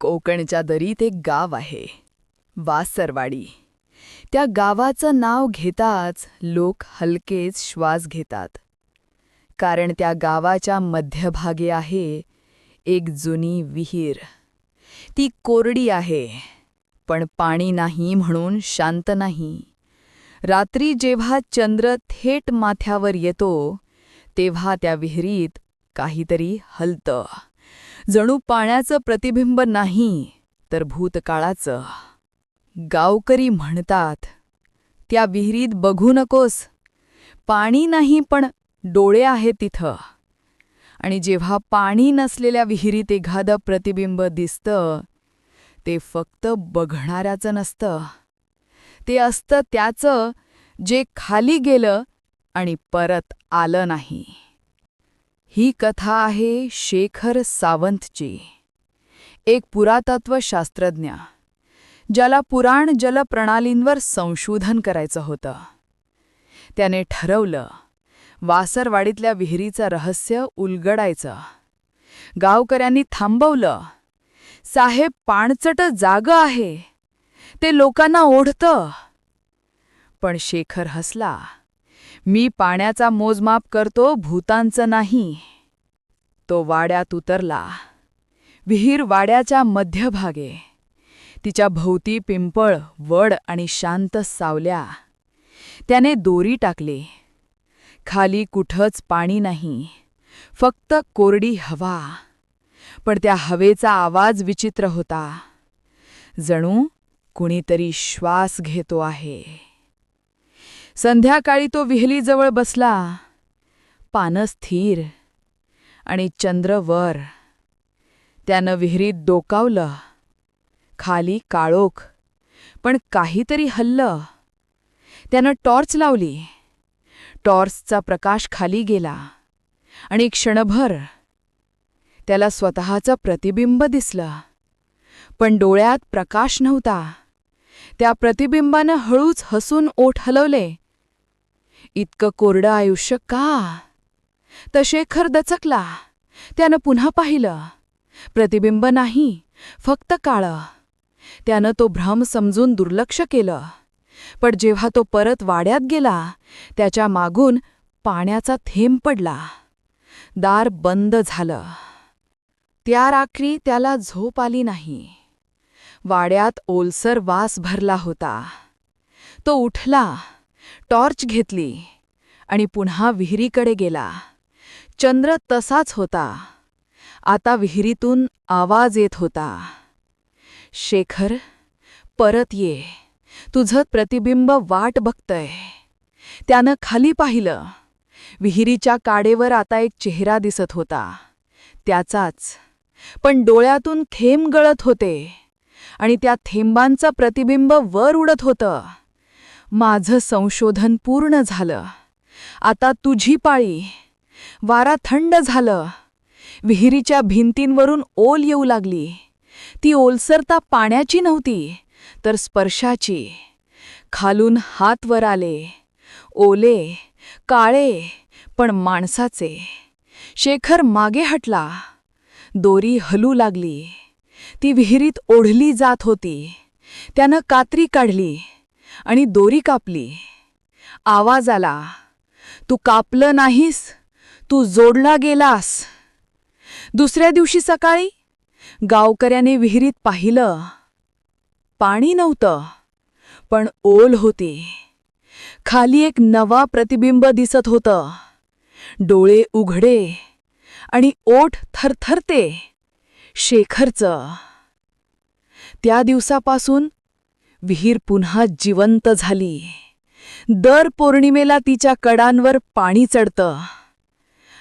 कोकणच्या दरीत एक गाव आहे वासरवाडी. त्या गावाचं नाव घेताच लोक हलकेच श्वास घेतात. कारण त्या गावाच्या मध्यभागी आहे एक जुनी विहीर. ती कोरडी आहे पण पाणी नाही म्हणून शांत नाही. रात्री जेव्हा चंद्र थेट माथ्यावर येतो तेव्हा त्या विहिरीत काहीतरी हलतं. जणू पाण्याचं प्रतिबिंब नाही तर भूतकाळाचं. गावकरी म्हणतात त्या विहिरीत बघू नकोस. पाणी नाही पण डोळे आहेत तिथं आणि जेव्हा पाणी नसलेल्या विहिरीत एखादं प्रतिबिंब दिसतं ते फक्त बघणाऱ्याचं नसतं. ते असतं त्याचं जे खाली गेलं आणि परत आलं नाही. ही कथा आहे शेखर सावंतची एक पुरातत्वशास्त्रज्ञ ज्याला पुराण जलप्रणालींवर संशोधन करायचं होतं. त्याने ठरवलं वासरवाडीतल्या विहिरीचं रहस्य उलगडायचं. गावकऱ्यांनी थांबवलं साहेब पाणचट जाग आहे ते लोकांना ओढतं. पण शेखर हसला. मी पाण्याचा मोजमाप करतो भूतांचं नाही. तो वाड्यात उतरला. विहीर वाड्याच्या मध्यभागे. तिच्या भोवती पिंपळ वड आणि शांत सावल्या. त्याने दोरी टाकली. खाली कुठंच पाणी नाही. फक्त कोरडी हवा. पण त्या हवेचा आवाज विचित्र होता. जणू कुणीतरी श्वास घेतो आहे. संध्याकाळी तो विहिलीजवळ बसला. पानं स्थिर आणि चंद्र वर. त्यानं विहिरीत डोकावलं. खाली काळोख पण काहीतरी हल्लं. त्यानं टॉर्च लावली. टॉर्चचा प्रकाश खाली गेला आणि क्षणभर त्याला स्वतःचं प्रतिबिंब दिसलं. पण डोळ्यात प्रकाश नव्हता. त्या प्रतिबिंबानं हळूच हसून ओठ हलवले इतकं कोरडं आयुष्य का? तर शेखर दचकला. त्यानं पुन्हा पाहिलं. प्रतिबिंब नाही फक्त काळं. त्यानं तो भ्रम समजून दुर्लक्ष केलं. पण जेव्हा तो परत वाड्यात गेला त्याच्या मागून पाण्याचा थेंब पडला. दार बंद झालं. त्या रात्री त्याला झोप आली नाही. वाड्यात ओलसर वास भरला होता. तो उठला. टॉर्च घेतली आणि पुन्हा विहिरीकडे गेला. चंद्र तसाच होता. आता विहिरीतून आवाज येत होता. शेखर परत ये. तुझं प्रतिबिंब वाट बघतय. त्यानं खाली पाहिलं. विहिरीच्या काडेवर आता एक चेहरा दिसत होता. त्याचाच. पण डोळ्यातून थेंब गळत होते. आणि त्या थेंबांचं प्रतिबिंब वर उडत होतं. माझं संशोधन पूर्ण झालं. आता तुझी पाळी. वारा थंड झालं. विहिरीच्या भिंतींवरून ओल येऊ लागली. ती ओलसरता पाण्याची नव्हती तर स्पर्शाची. खालून हात वर आले. ओले काळे पण माणसाचे. शेखर मागे हटला. दोरी हलू लागली. ती विहिरीत ओढली जात होती. त्यानं कात्री काढली. आणि दोरी कापली. आवाज आला तू कापलं नाहीस तू जोडला गेलास. दुसऱ्या दिवशी सकाळी गावकऱ्याने विहिरीत पाहिलं पाणी नव्हतं पण ओल होती. खाली एक नवा प्रतिबिंब दिसत होतं. डोळे उघडे आणि ओठ थरथरते शेखरचं. त्या दिवसापासून विहीर पुन्हा जिवंत झाली. दर पौर्णिमेला तिच्या कडांवर पाणी चढतं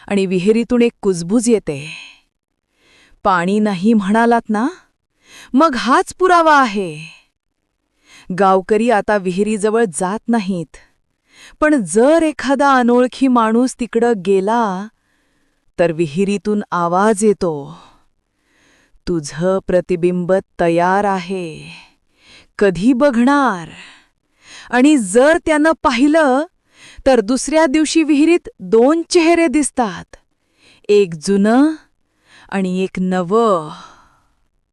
आणि विहिरीतून एक कुजबूज येते. पाणी नाही म्हणालात ना? मग हाच पुरावा आहे. गावकरी आता विहिरीजवळ जात नाहीत. पण जर एखादा अनोळखी माणूस तिकडं गेला तर विहिरीतून आवाज येतो. तुझं प्रतिबिंब तयार आहे. कधी बघणार? आणि जर त्यानं पाहिलं तर दुसऱ्या दिवशी विहिरीत दोन चेहरे दिसतात. एक जुनं आणि एक नवं.